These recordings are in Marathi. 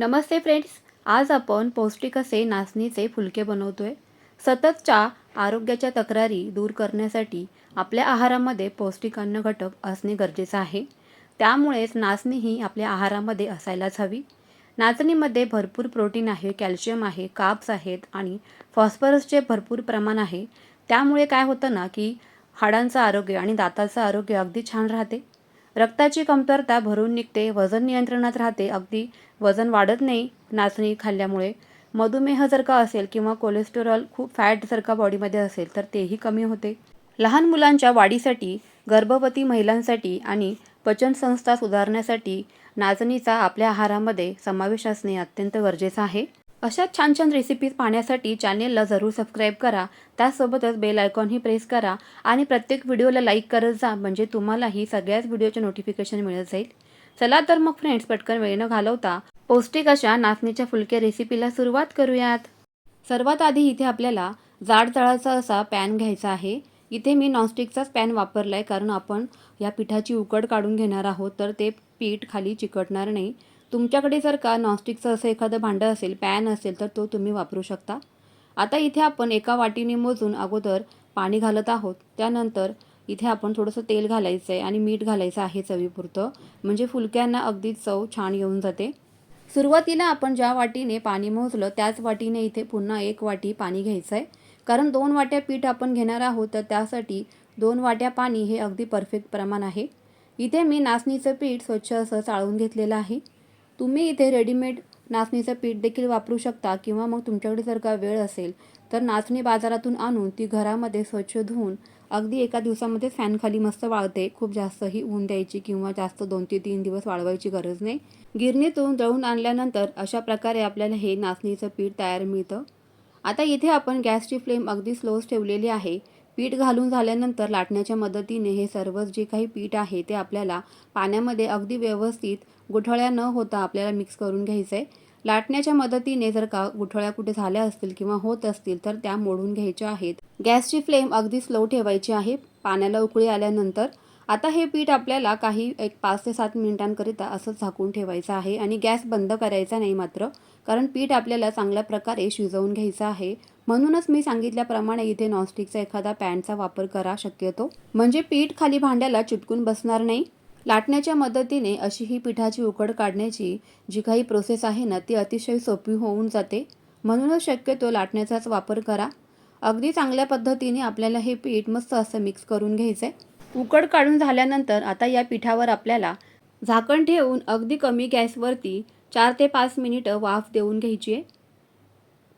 नमस्ते फ्रेंड्स आज आपण पौष्टिक असे नाचणीचे फुलके बनवतो आहे सततच्या आरोग्याच्या तक्रारी दूर करण्यासाठी आपल्या आहारामध्ये पौष्टिक अन्न घटक असणे गरजेचं आहे. त्यामुळेच नाचणी ही आपल्या आहारामध्ये असायलाच हवी. नाचणीमध्ये भरपूर प्रोटीन आहे कॅल्शियम आहे काप्स आहेत आणि फॉस्फरसचे भरपूर प्रमाण आहे. त्यामुळे काय होतं ना की हाडांचं आरोग्य आणि दाताचं आरोग्य अगदी छान राहते. रक्ताची कमतरता भरून निघते वजन नियंत्रणात राहते अगदी वजन वाढत नाही नाचणी खाल्ल्यामुळे. मधुमेह जर का असेल किंवा कोलेस्टेरॉल खूप फॅट जर का बॉडीमध्ये असेल तर तेही कमी होते. लहान मुलांच्या वाढीसाठी गर्भवती महिलांसाठी आणि पचनसंस्था सुधारण्यासाठी नाचणीचा आपल्या आहारामध्ये समावेश असणे अत्यंत गरजेचं आहे. अशा छान छान रेसिपीज पाहण्यासाठी चॅनेलला जरूर सबस्क्राईब करा. त्यासोबतच बेल आयकॉनही प्रेस करा आणि प्रत्येक व्हिडिओला लाईक करत जा म्हणजे तुम्हालाही सगळ्याच व्हिडिओचे नोटिफिकेशन मिळत जाईल. चला तर मग फ्रेंड्स पटकन वेळ न घालवता. पौष्टिक अशा नाचणीच्या फुलक्या रेसिपीला सुरुवात करूयात. सर्वात आधी इथे आपल्याला जाड तळाचा असा पॅन घ्यायचा आहे. इथे मी नॉनस्टिकचाच पॅन वापरला आहे कारण आपण या पिठाची उकड काढून घेणार आहोत तर ते पीठ खाली चिकटणार नाही. तुमच्याकडे जर का नॉनस्टिकचं असं एखादं भांडं असेल पॅन असेल तर तो तुम्ही वापरू शकता. आता इथे आपण एका वाटीने मोजून अगोदर पाणी घालत आहोत. त्यानंतर इथे आपण थोडंसं तेल घालायचं आहे आणि मीठ घालायचं आहे चवीपुरतं. म्हणजे फुलक्यांना अगदी चव छान येऊन जाते. सुरुवातीला आपण ज्या वाटीने पाणी मोजलं त्याच वाटीने इथे पुन्हा एक वाटी पाणी घ्यायचं आहे कारण दोन वाट्या पीठ आपण घेणार आहोत तर त्यासाठी दोन वाट्या पाणी हे अगदी परफेक्ट प्रमाण आहे. इथे मी नाचणीचं पीठ स्वच्छ असं चाळून घेतलेलं आहे. तुम्ही इथे रेडीमेड नाचणीचं पीठ देखील वापरू शकता किंवा मग तुमच्याकडे जर का वेळ असेल तर नाचणी बाजारातून आणून ती घरामध्ये स्वच्छ धुवून अगदी एका दिवसामध्ये फॅनखाली मस्त वाळते. खूप जास्तही ऊन द्यायची किंवा जास्त दोन ते तीन दिवस वाळवायची गरज नाही. गिरणीतून दळून आणल्यानंतर अशा प्रकारे आपल्याला हे नाचणीचं पीठ तयार मिळतं. आता इथे आपण गॅसची फ्लेम अगदी स्लोच ठेवलेली आहे. पीठ घालून झाल्यानंतर लाटण्याच्या मदतीने हे सर्व जे काही पीठ आहे ते आपल्याला पाण्यामध्ये अगदी व्यवस्थित गुठळ्या न होता आपल्याला मिक्स करून घ्यायचं आहे लाटण्याच्या मदतीने जर का गुठळ्या कुठे झाल्या असतील किंवा होत असतील तर त्या मोडून घ्यायच्या आहेत. गॅसची फ्लेम अगदी स्लो ठेवायची आहे पाण्याला उकळी आल्यानंतर. आता हे पीठ आपल्याला काही एक पाच ते सात मिनिटांकरिता असं झाकून ठेवायचं आहे आणि गॅस बंद करायचा नाही मात्र कारण पीठ आपल्याला चांगल्या प्रकारे शिजवून घ्यायचं आहे. म्हणूनच मी सांगितल्याप्रमाणे इथे नॉनस्टिकचा एखादा पॅनचा वापर करा शक्यतो. म्हणजे पीठ खाली भांड्याला चिटकून बसणार नाही. लाटण्याच्या मदतीने अशी ही पिठाची उकड काढण्याची जी काही प्रोसेस आहे ना ती अतिशय सोपी होऊन जाते. म्हणूनच शक्यतो लाटण्याचाच वापर करा. अगदी चांगल्या पद्धतीने आपल्याला हे पीठ मस्त असं मिक्स करून घ्यायचं आहे उकड काढून झाल्यानंतर आता या पिठावर आपल्याला झाकण ठेवून अगदी कमी गॅसवरती चार ते पाच मिनिटं वाफ देऊन घ्यायची आहे.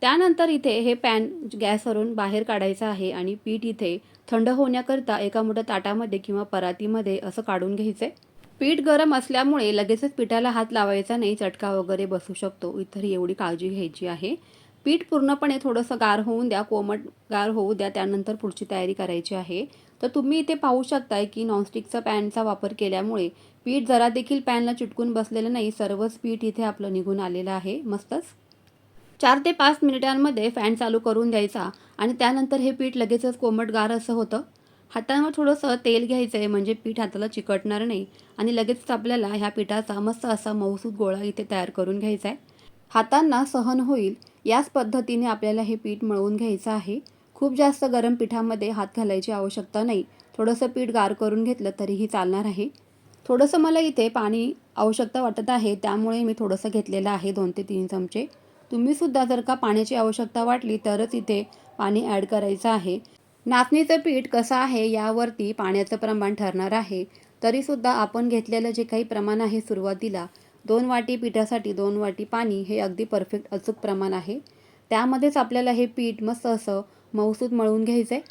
त्यानंतर इथे हे पॅन गॅसवरून बाहेर काढायचं आहे आणि पीठ इथे थंड होण्याकरता एका मोठ्या ताटामध्ये किंवा परातीमध्ये असं काढून घ्यायचं आहे पीठ गरम असल्यामुळे लगेचच पिठाला हात लावायचा नाही चटका वगैरे बसू शकतो. इतर एवढी काळजी घ्यायची आहे. पीठ पूर्णपणे थोडंसं गार होऊन द्या कोमट गार होऊ द्या त्यानंतर पुढची तयारी करायची आहे. तर तुम्ही इथे पाहू शकताय की नॉनस्टिकचा पॅनचा वापर केल्यामुळे पीठ जरा देखील पॅनला चिटकून बसलेलं नाही सर्वच पीठ इथे आपलं निघून आलेलं आहे. मस्तच. चार ते पाच मिनिटांमध्ये फॅन चालू करून द्यायचा आणि त्यानंतर हे पीठ लगेचच कोमट गार असं होतं. हातांवर थोडंसं तेल घ्यायचं आहे म्हणजे पीठ हाताला चिकटणार नाही आणि लगेचच आपल्याला ह्या पिठाचा मस्त असा मऊसूद गोळा इथे तयार करून घ्यायचा आहे हातांना सहन होईल याच पद्धतीने आपल्याला हे पीठ मळवून घ्यायचं आहे. खूप जास्त गरम पिठामध्ये हात घालायची आवश्यकता नाही. थोडंसं पीठ गार करून घेतलं तरीही चालणार आहे. थोडंसं मला इथे पाणी आवश्यकता वाटत आहे त्यामुळे मी थोडंसं घेतलेलं आहे दोन ते तीन चमचे. तुम्हीसुद्धा जर का पाण्याची आवश्यकता वाटली तरच इथे पाणी ॲड करायचं आहे. नाचणीचं पीठ कसं आहे यावरती पाण्याचं प्रमाण ठरणार आहे. तरीसुद्धा आपण घेतलेलं जे काही प्रमाण आहे सुरुवातीला दोन वाटी पिठासाठी दोन वाटी पाणी हे अगदी परफेक्ट अचूक प्रमाण आहे. त्यामध्येच आपल्याला हे पीठ मस्त असं मऊसूद मळून घ्यायचं आहे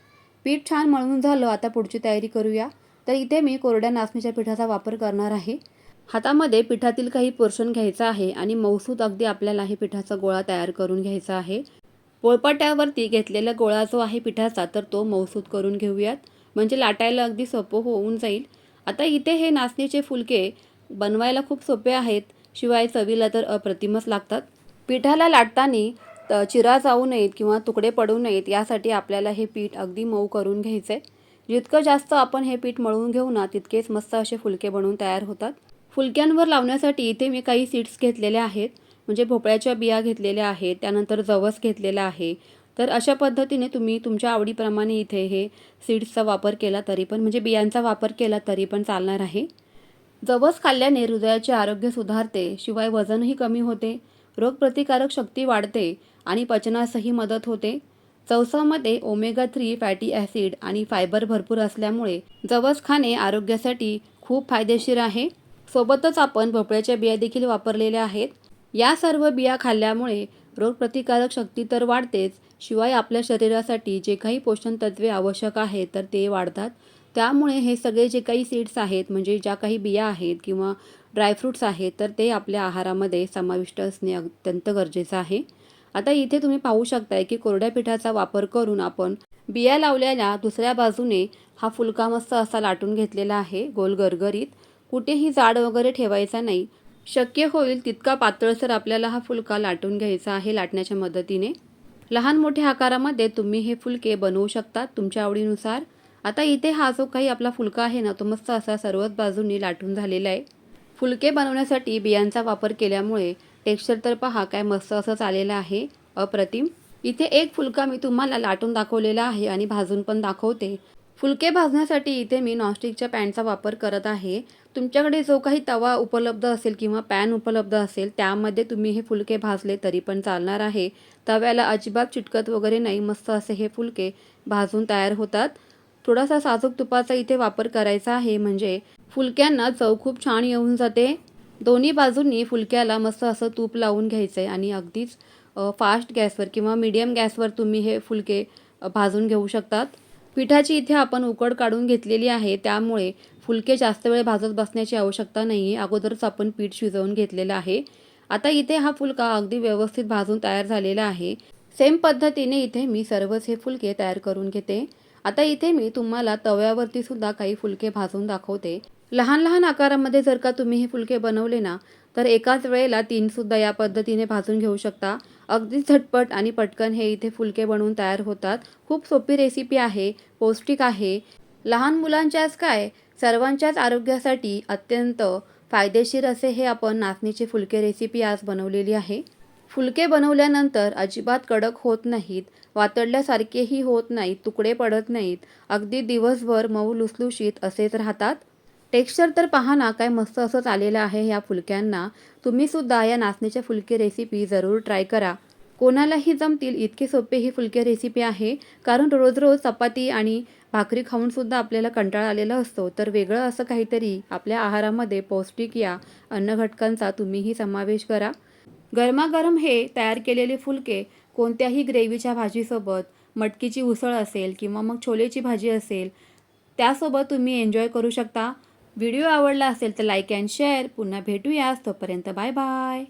पीठ छान मळून झालं आता पुढची तयारी करूया. तर इथे मी कोरड्या नाचणीच्या पिठाचा वापर करणार आहे. हातामध्ये पिठातील काही पोर्शन घ्यायचा आहे आणि मौसूद अगदी आपल्याला हे पिठाचा गोळा तयार करून घ्यायचा आहे. पोळपाट्यावरती घेतलेला गोळा जो आहे पिठाचा तर तो मौसूद करून घेऊयात. म्हणजे लाटायला अगदी सोपं होऊन जाईल. आता इथे हे नाचणीचे फुलके बनवायला खूप सोपे आहेत. शिवाय चवीला तर अप्रतिमच लागतात. पिठाला लाटताना चिरा जाऊ नयेत किंवा तुकडे पडू नयेत यासाठी आपल्याला हे पीठ अगदी मऊ करून घ्यायचं आहे जितकं जास्त आपण हे पीठ मळून घेऊ ना तितकेच मस्त असे फुलके बनवून तयार होतात. फुलक्यांवर लावण्यासाठी इथे मी काही सीड्स घेतलेल्या आहेत. म्हणजे भोपळ्याच्या बिया घेतलेल्या आहेत. त्यानंतर जवस घेतलेला आहे. तर अशा पद्धतीने तुम्ही तुमच्या आवडीप्रमाणे इथे हे सीड्सचा वापर केला तरी पण म्हणजे बियांचा वापर केला तरी पण चालणार आहे. जवस खाल्ल्याने हृदयाचे आरोग्य सुधारते शिवाय वजनही कमी होते रोगप्रतिकारक शक्ती वाढते आणि पचनासही मदत होते. चवसामध्ये ओमेगा थ्री फॅटी ॲसिड आणि फायबर भरपूर असल्यामुळे जवस खाणे आरोग्यासाठी खूप फायदेशीर आहे. सोबतच आपण भोपळ्याच्या बिया देखील वापरलेल्या आहेत. या सर्व बिया खाल्ल्यामुळे रोगप्रतिकारक शक्ती तर वाढतेच शिवाय आपल्या शरीरासाठी जे काही पोषण तत्वे आवश्यक आहेत तर ते वाढतात. त्यामुळे हे सगळे जे काही सीड्स आहेत म्हणजे ज्या काही बिया आहेत किंवा ड्रायफ्रूट्स आहेत तर ते आपल्या आहारामध्ये समाविष्ट असणे अत्यंत गरजेचं आहे. आता इथे तुम्ही पाहू शकताय की कोरड्या पिठाचा वापर करून आपण बिया लावलेल्या दुसऱ्या बाजूने हा फुलका मस्त असा लाटून घेतलेला आहे गोल गरगरीत. कुठेही जाड वगैरे ठेवायचा नाही. शक्य होईल तितका पातळसर आपल्याला हा फुलका लाटून घ्यायचा आहे लाटण्याच्या मदतीने. लहान मोठ्या आकारामध्ये तुम्ही हे फुलके बनवू शकता तुमच्या आवडीनुसार. आता इथे हा जो काही आपला फुलका आहे ना तो मस्त असा सर्वच बाजूंनी लाटून झालेला आहे. फुलके बनवण्यासाठी बियांचा वापर केल्यामुळे टेक्स्चर तर पहा काय मस्त असं चालेलं आहे अप्रतिम. इथे एक फुलका मी तुम्हाला लाटून दाखवलेला आहे आणि भाजून पण दाखवते. फुलके भाजण्यासाठी इथे मी नॉनस्टिकच्या पॅनचा वापर करत आहे. तुमच्याकडे जो काही तवा उपलब्ध असेल किंवा पॅन उपलब्ध असेल त्यामध्ये तुम्ही हे फुलके भाजले तरी पण चालणार आहे. तव्याला अजिबात चिटकत वगैरे नाही मस्त असे हे फुलके भाजून तयार होतात. थोडासा साजूक तुपाचा इथे वापर करायचा आहे म्हणजे फुलक्यांना चव खूप छान येऊन जाते. दोन्ही बाजूंनी फुलक्याला मस्त असं तूप लावून घ्यायचं आहे आणि अगदीच फास्ट गॅसवर किंवा मीडियम गॅसवर तुम्ही हे फुलके भाजून घेऊ शकतात. पिठाची इथे आपण उकड काढून घेतलेली आहे त्यामुळे फुलके जास्त वेळ भाजत बसण्याची आवश्यकता नाही आहे अगोदरच आपण पीठ शिजवून घेतलेलं आहे. आता इथे हा फुलका अगदी व्यवस्थित भाजून तयार झालेला आहे. सेम पद्धतीने इथे मी सर्वच हे फुलके तयार करून घेते. आता इथे मी तुम्हाला तव्यावरती सुद्धा काही फुलके भाजून दाखवते. लहान लहान आकारामध्ये जर का तुम्ही हे फुलके बनवले ना तर एकाच वेळेला तीनसुद्धा या पद्धतीने भाजून घेऊ शकता. अगदी झटपट आणि पटकन हे इथे फुलके बनवून तयार होतात. खूप सोपी रेसिपी आहे पौष्टिक आहे. लहान मुलांच्याच काय? सर्वांच्याच आरोग्यासाठी अत्यंत फायदेशीर असे हे आपण नाचणीचे फुलके रेसिपी आज बनवलेली आहे. फुलके बनवल्यानंतर अजिबात कडक होत नाहीत वातडल्यासारखेही होत नाहीत तुकडे पडत नाहीत. अगदी दिवसभर मऊ लुसलुशीत असेच राहतात. टेक्स्चर तर पहा ना काय मस्त असंच आलेलं आहे या फुलक्यांना. तुम्हीसुद्धा या नाचणीच्या फुलके रेसिपी जरूर ट्राय करा. कोणालाही जमतील इतकी सोपे ही फुलके रेसिपी आहे कारण रोज रोज चपाती आणि भाकरी खाऊनसुद्धा आपल्याला कंटाळा आलेला असतो. तर वेगळं असं काहीतरी आपल्या आहारामध्ये पौष्टिक या अन्नघटकांचा तुम्हीही समावेश करा. गरमागरम हे तयार केलेले फुलके कोणत्याही ग्रेव्हीच्या भाजीसोबत मटकीची उसळ असेल किंवा मग छोलेची भाजी असेल त्यासोबत तुम्ही एन्जॉय करू शकता. व्हिडिओ आवडला असेल तर लाईक अँड शेअर. पुन्हा भेटूयास तोपर्यंत बाय बाय.